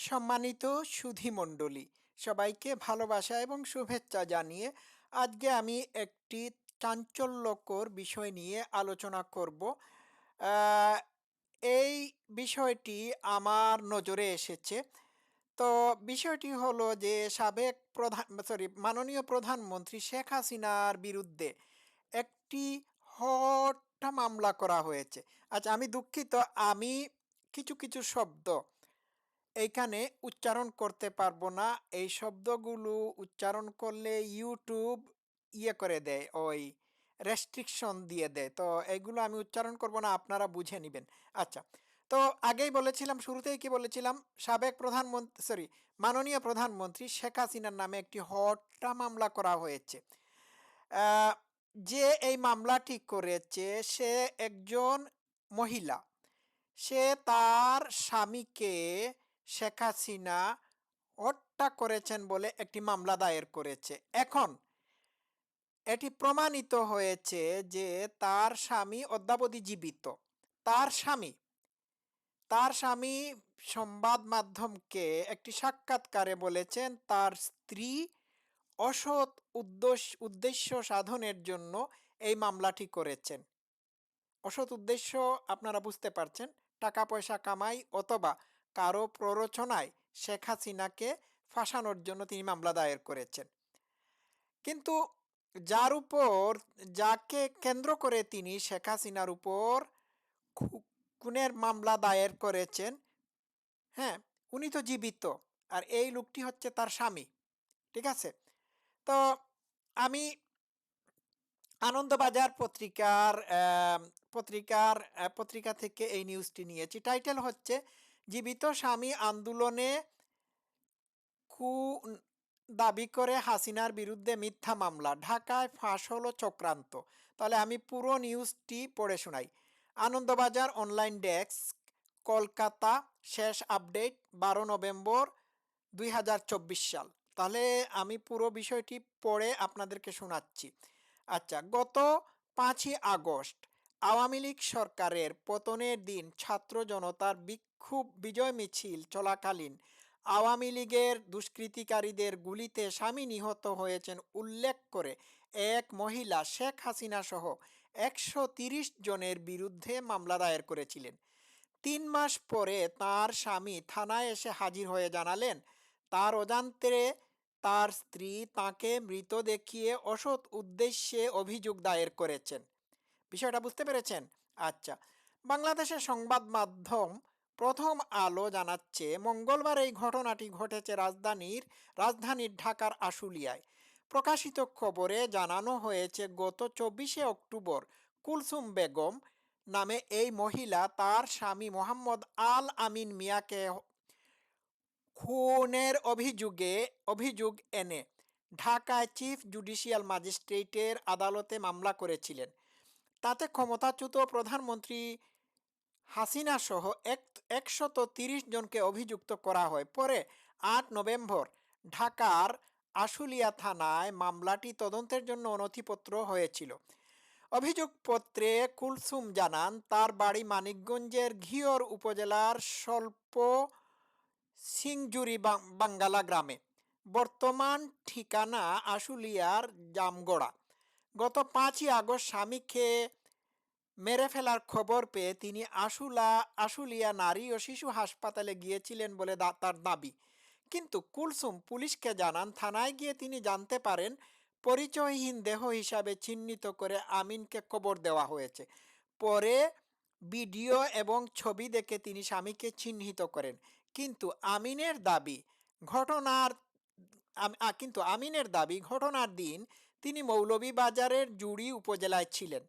সম্মানিত সুধীমণ্ডলী সবাইকে ভালোবাসা এবং শুভেচ্ছা জানিয়ে আজকে আমি একটি চাঞ্চল্যকর বিষয় নিয়ে আলোচনা করব। এই বিষয়টি আমার নজরে এসেছে। তো বিষয়টি হলো যে সাবেক প্রধান, সরি, মাননীয় প্রধানমন্ত্রী শেখ হাসিনার বিরুদ্ধে একটি হট মামলা করা হয়েছে। আচ্ছা আমি দুঃখিত, আমি কিছু কিছু শব্দ এইখানে উচ্চারণ করতে পারব না। এই শব্দগুলো উচ্চারণ করলে ইউটিউব ইয়ে করে দেয়, ওই রেস্ট্রিকশন দিয়ে দেয়। তো এগুলো আমি উচ্চারণ করব না, আপনারা বুঝে নেবেন। আচ্ছা তো আগেই বলেছিলাম, শুরুতেই কি বলেছিলাম? সাবেক প্রধানমন্ত্রী সরি মাননীয় প্রধানমন্ত্রী শেখ হাসিনার নামে একটি হট্টা মামলা করা হয়েছে। যে এই মামলাটি করেছে, সে একজন মহিলা। সে তার স্বামীকে শেখ হাসিনা হত্যা করেছেন বলে একটি মামলা দায়ের করেছে। এখন এটি প্রমাণিত হয়েছে যে তার স্বামী অদ্যাবধি জীবিত তার স্বামী তার স্বামী সংবাদ মাধ্যমকে একটি সাক্ষাৎকারে বলেছেন তার স্ত্রী অসৎ উদ্দেশ্য উদ্দেশ্য সাধনের জন্য এই মামলাটি করেছেন। অসৎ উদ্দেশ্য আপনারা বুঝতে পারছেন। টাকা পয়সা কামাই অথবা কারও প্ররোচনায় শেখ হাসিনাকে ফাঁসানোর জন্য তিনি মামলা দায়ের করেছেন। কিন্তু যার উপর, যাকে কেন্দ্র করে তিনি শেখ হাসিনার উপর খুনের মামলা দায়ের করেছেন হ্যাঁ উনি তো জীবিত আর এই লোকটি হচ্ছে তার স্বামী, ঠিক আছে? তো আমি আনন্দবাজার পত্রিকার পত্রিকার পত্রিকা থেকে এই নিউজটি নিয়েছি। টাইটেল হচ্ছে জীবিত স্বামী আন্দোলনে কু দাবি করে হাসিনার বিরুদ্ধে মিথ্যা মামলা। ঢাকায় ফাঁস হলো চক্রান্ত। তাহলে আমি পুরো নিউজটি পড়ে শোনাই। আনন্দবাজার অনলাইন ডেস্ক, কলকাতা, শেষ আপডেট, বারো নভেম্বর দুই হাজার চব্বিশ সাল। তাহলে আমি পুরো বিষয়টি পড়ে আপনাদেরকে শোনাচ্ছি। আচ্ছা গত পাঁচই আগস্ট আওয়ামী লীগ সরকারের পতনের দিন ছাত্র জনতার বিক্ষোভ, বিজয় মিছিল চলাকালীন আওয়ামী লীগের দুষ্কৃতিকারীদের গুলিতে স্বামী নিহত হয়েছেন উল্লেখ করে এক মহিলা শেখ হাসিনা সহ একশো জনের বিরুদ্ধে মামলা দায়ের করেছিলেন। তিন মাস পরে তার স্বামী থানায় এসে হাজির হয়ে জানালেন, তার অজান্তে তার স্ত্রী তাকে মৃত দেখিয়ে অসৎ উদ্দেশ্যে অভিযোগ দায়ের করেছেন। বিষয়টা বুঝতে পেরেছেন? আচ্ছা। বাংলাদেশের সংবাদ মাধ্যম প্রথম আলো জানাচ্ছে, মঙ্গলবার এই ঘটনাটি ঘটেছে রাজধানীর রাজধানীর ঢাকার আশুলিয়ায়। প্রকাশিত খবরে জানানো হয়েছে, গত চব্বিশে অক্টোবর কুলসুম বেগম নামে এই মহিলা তার স্বামী মোহাম্মদ আল আমিন মিয়াকে খুনের অভিযোগে, অভিযোগ এনে ঢাকায় চিফ জুডিশিয়াল ম্যাজিস্ট্রেটের আদালতে মামলা করেছিলেন। তাতে ক্ষমতাচ্যুত প্রধানমন্ত্রী হাসিনা সহ এক, একশত তিরিশ জনকে অভিযুক্ত করা হয়। পরে আট নভেম্বর ঢাকার আশুলিয়া থানায় মামলাটি তদন্তের জন্য নথিপত্র হয়েছিল। অভিযোগপত্রে কুলসুম জানান, তার বাড়ি মানিকগঞ্জের ঘিওর উপজেলার স্বল্প সিংজুরি বাঙ্গালা গ্রামে। বর্তমান ঠিকানা আশুলিয়ার জামগড়া। গত পাঁচই আগস্ট স্বামীকে মেরে ফেলার খবর পেয়ে তিনি আশুলা, আশুলিয়া নারী ও শিশু হাসপাতালে গিয়েছিলেন বলে তার দাবি। কিন্তু কুলসুম পুলিশকে জানান, থানায় গিয়ে তিনি জানতে পারেন, পরিচয়হীন দেহ হিসাবে চিহ্নিত করে আমিনকে কবর দেওয়া হয়েছে। পরে ভিডিও এবং ছবি দেখে তিনি স্বামীকে চিহ্নিত করেন। কিন্তু আমিনের দাবি, ঘটনার কিন্তু আমিনের দাবি, ঘটনার দিন তিনি মৌলভীবাজারের জুড়ি উপজেলায় ছিলেন।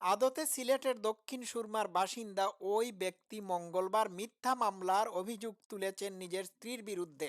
আদতে সিলেটের দক্ষিণ সুরমার বাসিন্দা ওই ব্যক্তি মঙ্গলবার মিথ্যা মামলার অভিযোগ তুলেছেন নিজের স্ত্রীর বিরুদ্ধে।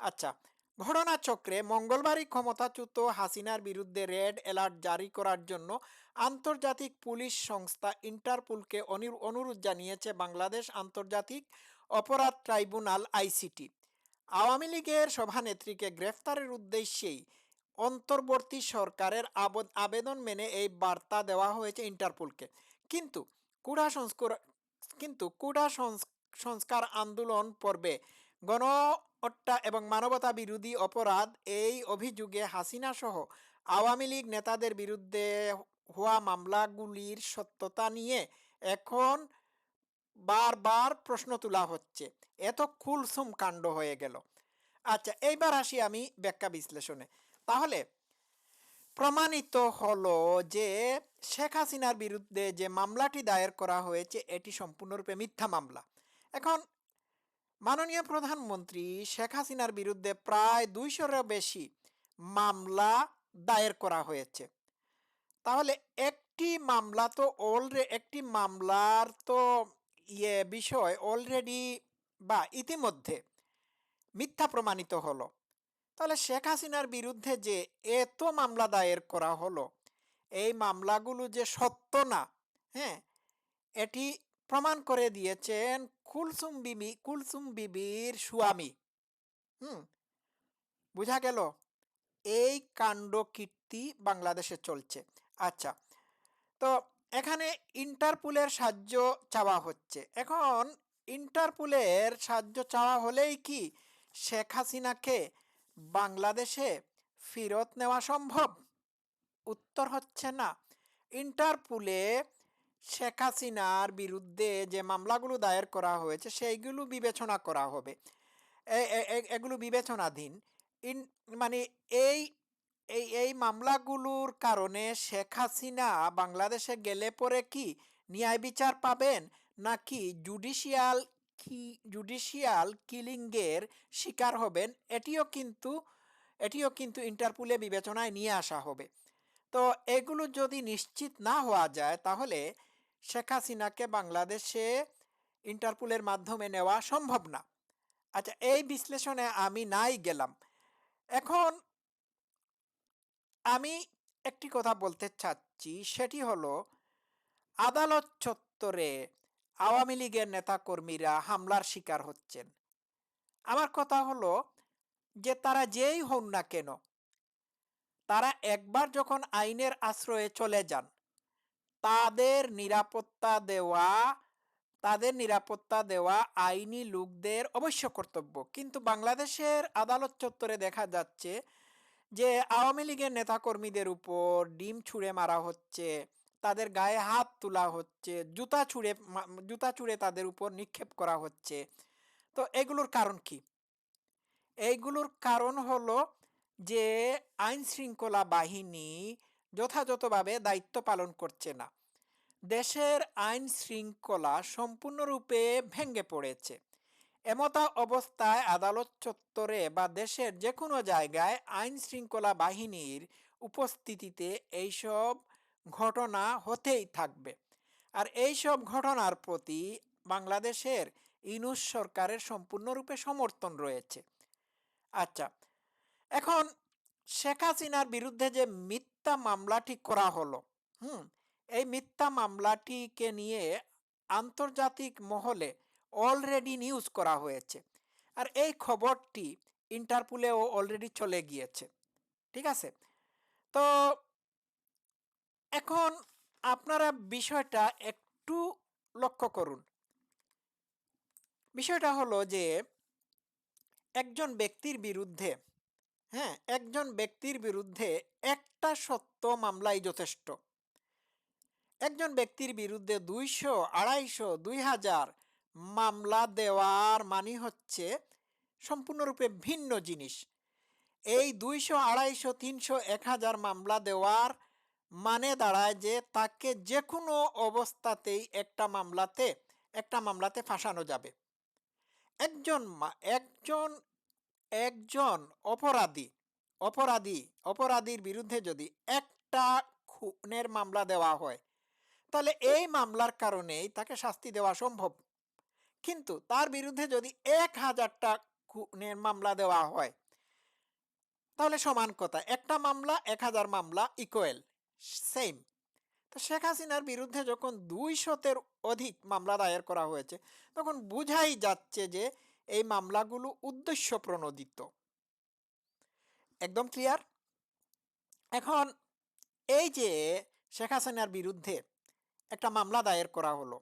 আচ্ছা ঘটনাচক্রে মঙ্গলবারই ক্ষমতাচ্যুত হাসিনার বিরুদ্ধে রেড অ্যালার্ট জারি করার জন্য আন্তর্জাতিক পুলিশ সংস্থা ইন্টারপুলকে অনুরোধ জানিয়েছে বাংলাদেশ আন্তর্জাতিক অপরাধ ট্রাইব্যুনাল আইসিটি। আওয়ামী লীগের সভানেত্রীকে গ্রেফতারের উদ্দেশ্যেই অন্তর্বর্তী সরকারের আবেদন মেনে এই বার্তা দেওয়া হয়েছে ইন্টারপোলকে। কিন্তু কুড়া সংস্কর, কিন্তু কুড়া সংস- সংস্কার আন্দোলন পর্বে গণ হত্যা এবং মানবতা বিরোধী অপরাধ এই অভিযোগে হাসিনা সহ আওয়ামী লীগ নেতাদের বিরুদ্ধে হওয়া মামলাগুলির সত্যতা নিয়ে এখন বারবার প্রশ্ন তোলা হচ্ছে। এত খুলসুম কাণ্ড হয়ে গেল। আচ্ছা এইবার আসি আমি ব্যাখ্যা বিশ্লেষণে। তাহলে প্রমাণিত হলো যে শেখ হাসিনার বিরুদ্ধে যে মামলাটি দায়ের করা হয়েছে, এটি সম্পূর্ণরূপে মিথ্যা মামলা। এখন মাননীয় প্রধানমন্ত্রী শেখ হাসিনার বিরুদ্ধে প্রায় দুইশোরও বেশি মামলা দায়ের করা হয়েছে। তাহলে একটি মামলা তো অলরে, একটি মামলার তো ইয়ে বিষয় অলরেডি বা ইতিমধ্যে মিথ্যা প্রমাণিত হলো। তাহলে শেখ হাসিনার বিরুদ্ধে যে এত মামলা দায়ের করা হলো, এই মামলাগুলো যে সত্য না হ্যাঁ? এটি প্রমাণ করে দিয়েছেন কুলসুম বিবি, কুলসুম বিবির স্বামী হুম? বুঝা গেল? এই কাণ্ড কীর্তি বাংলাদেশে চলছে। আচ্ছা তো এখানে ইন্টারপুলের সাহায্য চাওয়া হচ্ছে। এখন ইন্টারপুলের সাহায্য চাওয়া হলেই কি শেখ হাসিনাকে বাংলাদেশে ফেরত নেওয়া সম্ভব? উত্তর হচ্ছে না। ইন্টারপুলে শেখ হাসিনার বিরুদ্ধে যে মামলাগুলো দায়ের করা হয়েছে, সেইগুলো বিবেচনা করা হবে। এগুলো বিবেচনাধীন। ইন মানে এই এই এই মামলাগুলোর কারণে শেখ হাসিনা বাংলাদেশে গেলে পরে কি ন্যায় বিচার পাবেন? নাকি জুডিশিয়াল জুডিশিয়াল কিলিংয়ের শিকার হবেন, এটিও কিন্তু এটিও কিন্তু ইন্টারপুলে বিবেচনায় নিয়ে আসা হবে। তো এগুলো যদি নিশ্চিত না হওয়া যায়, তাহলে শেখ হাসিনাকে বাংলাদেশে ইন্টারপুলের মাধ্যমে নেওয়া সম্ভব না। আচ্ছা এই বিশ্লেষণে আমি নাই গেলাম। এখন আমি একটি কথা বলতে চাচ্ছি, সেটি হলো আদালত চত্বরে আওয়ামী লীগের নেতাকর্মীরা হামলার শিকার হচ্ছেন। আমার কথা হলো যে তারা যেই হন না কেন, তারা একবার যখন আইনের আশ্রয়ে চলে যান, তাদের নিরাপত্তা দেওয়া, তাদের নিরাপত্তা দেওয়া আইনি লোকদের অবশ্য কর্তব্য। কিন্তু বাংলাদেশের আদালত চত্বরে দেখা যাচ্ছে যে আওয়ামী লীগের নেতাকর্মীদের উপর ডিম ছুঁড়ে মারা হচ্ছে তাদের গায়ে হাত তোলা হচ্ছে, জুতা ছুঁড়ে জুতা ছুঁড়ে তাদের উপর নিক্ষেপ করা হচ্ছে। তো এগুলোর কারণ কি? এইগুলোর কারণ হলো যে আইন শৃঙ্খলা বাহিনী যথাযথভাবে দায়িত্ব পালন করছে না। দেশের আইন শৃঙ্খলা সম্পূর্ণরূপে ভেঙে পড়েছে। এমতা অবস্থায় আদালত চত্বরে বা দেশের যে কোনো জায়গায় আইন শৃঙ্খলা বাহিনীর উপস্থিতিতে এইসব ঘটনা হতেই থাকবে। আর এইসব ঘটনার প্রতি বাংলাদেশের ইনুস সরকারের সম্পূর্ণরূপে সমর্থন রয়েছে। আচ্ছা এখন শেখ হাসিনার বিরুদ্ধে যে মিথ্যা মামলাটি করা হলো, হুম, এই মিথ্যা মামলাটিকে নিয়ে আন্তর্জাতিক মহলে অলরেডি নিউজ করা হয়েছে। আর এই খবরটি ইন্টারপুলেও অলরেডি চলে গিয়েছে। ঠিক আছে? তো এখন আপনারা বিষয়টা একটু লক্ষ্য করুন। বিষয়টা হলো যে, একজন ব্যক্তির বিরুদ্ধে হ্যাঁ একজন ব্যক্তির বিরুদ্ধে একটা সত্য মামলাই যথেষ্ট। একজন ব্যক্তির বিরুদ্ধে দুইশো, আড়াইশো, দুই হাজার মামলা দেওয়ার মানে হচ্ছে সম্পূর্ণরূপে ভিন্ন জিনিস। এই দুইশো, আড়াইশো, তিনশো, এক হাজার মামলা দেওয়ার মানে দাঁড়ায় যে তাকে যে কোনো অবস্থাতেই একটা মামলাতে একটা মামলাতে ফাঁসানো যাবে। একজন একজন একজন অপরাধী অপরাধী, অপরাধীর বিরুদ্ধে যদি একটা খুনের মামলা দেওয়া হয়, তাহলে এই মামলার কারণেই তাকে শাস্তি দেওয়া সম্ভব। কিন্তু তার বিরুদ্ধে যদি এক হাজারটা খুনের মামলা দেওয়া হয়, তাহলে সমান কথা, একটা মামলা, এক হাজার মামলা ইকুয়াল সেম তো শেখ হাসিনার বিরুদ্ধে যখন দুইশতের অধিক মামলা দায়ের করা হয়েছে, তখন বোঝাই যাচ্ছে যে এই মামলাগুলো উদ্দেশ্য প্রণোদিত একদম ক্লিয়ার এখন এই যে শেখ হাসিনার বিরুদ্ধে একটা মামলা দায়ের করা হলো,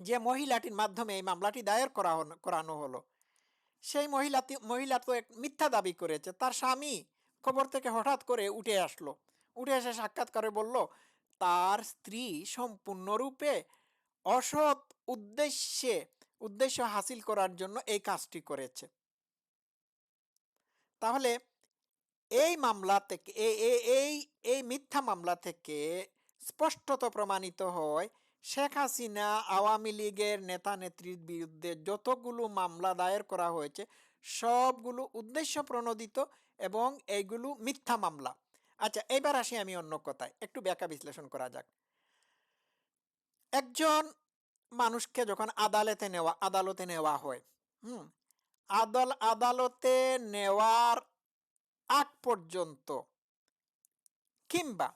যে মহিলাটির মাধ্যমে এই মামলাটি দায়ের করা করানো হলো, সেই মহিলাটি, মহিলা তো এক মিথ্যা দাবি করেছে, তার স্বামী খবর থেকে হঠাৎ করে উঠে আসলো। উঠে এসে সাক্ষাৎ করে বলল, তার স্ত্রী সম্পূর্ণরূপে অসৎ উদ্দেশ্যে, উদ্দেশ্য হাসিল করার জন্য এই কাজটি করেছে। তাহলে এই মামলা থেকে এই এই মিথ্যা মামলা থেকে স্পষ্টত প্রমাণিত হয়, শেখ হাসিনা আওয়ামী লীগের নেতা নেত্রীর বিরুদ্ধে যতগুলো মামলা দায়ের করা হয়েছে, সবগুলো উদ্দেশ্য প্রণোদিত এবং এইগুলো মিথ্যা মামলা। আচ্ছা এবার আসি আমি অন্য কথায়। একটু ব্যাখ্যা বিশ্লেষণ করা যাক। একজন মানুষকে যখন আদালতে নেওয়া আদালতে নেওয়া হয়, হুম? আদাল, আদালতে নেওয়ার আগ পর্যন্ত কিংবা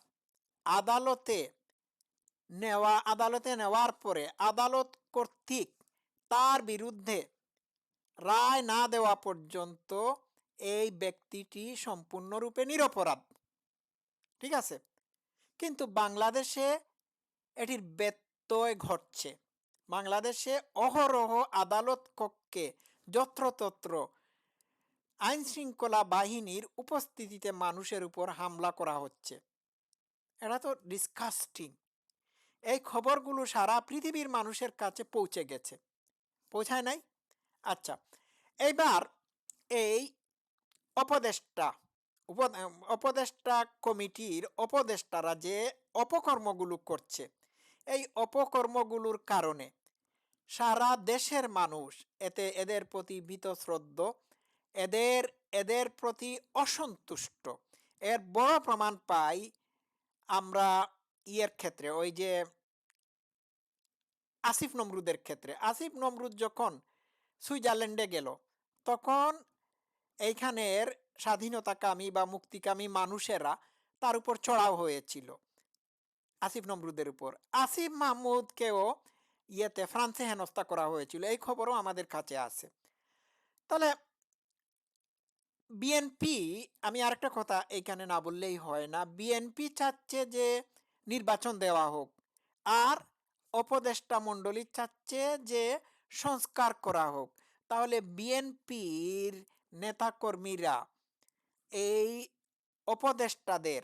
আদালতে নেওয়া, আদালতে নেওয়ার পরে আদালত কর্তৃক তার বিরুদ্ধে রায় না দেওয়া পর্যন্ত এই ব্যক্তিটি সম্পূর্ণরূপে নিরপরাধ। ঠিক আছে? কিন্তু বাংলাদেশে এটির ব্যত্যয় ঘটছে। বাংলাদেশে অহরহ আদালত কক্ষে যত্রতত্র আইন শৃঙ্খলা বাহিনীর উপস্থিতিতে মানুষের উপর হামলা করা হচ্ছে। এটা তো ডিসকাস্টিং এই খবরগুলো সারা পৃথিবীর মানুষের কাছে পৌঁছে গেছে। পৌঁছায় নাই? আচ্ছা এইবার এই অপদেষ্টা উপ- অপদেষ্টা কমিটির অপদেষ্টারা যে অপকর্মগুলো করছে, এই অপকর্মগুলোর কারণে সারা দেশের মানুষ এতে এদের প্রতি ভীতশ্রদ্ধ এদের এদের প্রতি অসন্তুষ্ট। এর বড় প্রমাণ পাই আমরা ইয়ের ক্ষেত্রে, ওই যে আসিফ নমরুদের ক্ষেত্রে। আসিফ নমরুদ যখন সুইজারল্যান্ডে গেল, তখন এইখানের স্বাধীনতাকামী বা মুক্তিকামী মানুষেরা তার উপর চড়াও হয়েছিল। আসিফ নমরুদের উপর। আসিফ মাহমুদকেও ইয়েতে, ফ্রান্সে হেনস্থা করা হয়েছিল। এই খবরও আমাদের কাছে আছে। তাহলে বিএনপি, আমি আরেকটা কথা এইখানে না বললেই হয় না। বিএনপি চাচ্ছে যে নির্বাচন দেওয়া হোক। আর উপদেষ্টা মণ্ডলী চাচ্ছে যে সংস্কার করা হোক। তাহলে বিএনপির নেতাকর্মীরা এই উপদেষ্টাদের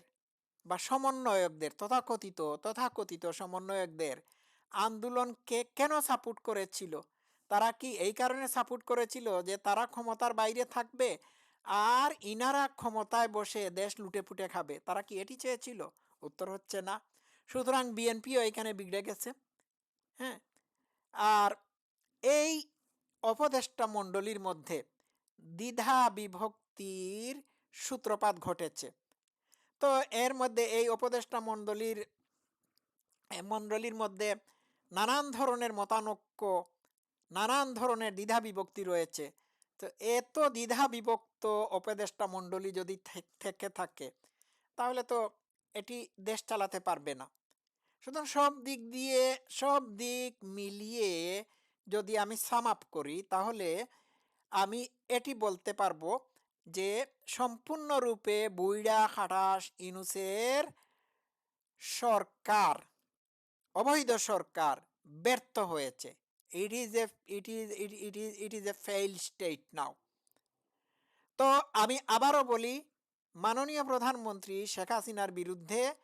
বা সমন্বয়কদের, তথাকথিত তথাকথিত সমন্বয়কদের আন্দোলনকে কেন সাপোর্ট করেছিল? তারা কি এই কারণে সাপোর্ট করেছিল যে তারা ক্ষমতার বাইরে থাকবে? আর ইনারা ক্ষমতায় বসে দেশ লুটে পুটে খাবে, তারা কি এটি চেয়েছিল? উত্তর হচ্ছে না। সুতরাং বিএনপিও এখানে বিগড়ে গেছে। হ্যাঁ? আর এই অপদেষ্টা মণ্ডলীর মধ্যে দ্বিধা বিভক্তির সূত্রপাত ঘটেছে। তো এর মধ্যে এই উপদেষ্টা মণ্ডলীর মণ্ডলীর মধ্যে নানান ধরনের মতানৈক্য, নানান ধরনের দ্বিধা বিভক্তি রয়েছে। তো এত দ্বিধা বিভক্ত উপদেষ্টা মণ্ডলী যদি থেকে থাকে, তাহলে তো এটি দেশ চালাতে পারবে না। সুতরাং সব দিক দিয়ে, সব দিক মিলিয়ে যদি আমি সাম আপ করি, তাহলে আমি এটি বলতে পারব যে সম্পূর্ণরূপে বুইড়া খাটাস ইনুসের সরকার, অবৈধ সরকার ব্যর্থ হয়েছে। It is a it is it is it is a fail state now তো আমি আবারও বলি, মাননীয় প্রধানমন্ত্রী শেখ হাসিনার বিরুদ্ধে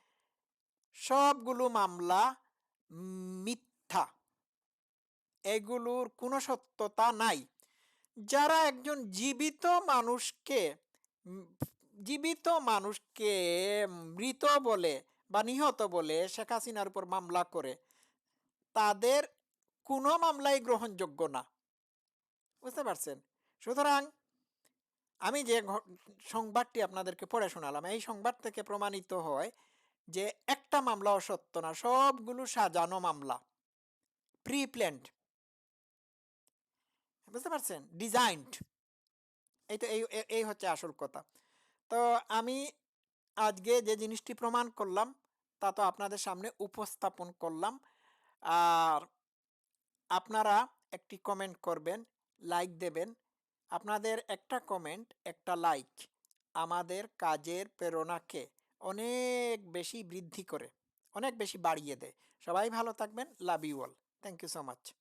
সবগুলো মামলা মিথ্যা। এগুলোর কোনো সত্যতা নাই। যারা একজন জীবিত মানুষকে জীবিত মানুষকে মৃত বলে বা নিহত বলে শেখ হাসিনার উপর মামলা করে, তাদের কোনো মামলাই গ্রহণযোগ্য না। বুঝতে পারছেন? সুতরাং আমি যে সংবাদটি আপনাদেরকে পড়ে শোনালাম, এই সংবাদ থেকে প্রমাণিত হয় যে একটা মামলা অসত্য না, সবগুলো সাজানো মামলা প্রি প্ল্যান্ড বুঝতে পারছেন? ডিজাইনড। এই তো এই এই হচ্ছে আসল কথা। তো আমি আজকে যে জিনিসটি প্রমাণ করলাম, তা তো আপনাদের সামনে উপস্থাপন করলাম। আর আপনারা একটি কমেন্ট করবেন, লাইক দেবেন। আপনাদের একটা কমেন্ট, একটা লাইক আমাদের কাজের প্রেরণাকে অনেক বেশি বৃদ্ধি করে, অনেক বেশি বাড়িয়ে দেয়। সবাই ভালো থাকবেন, love you all. Thank you so much.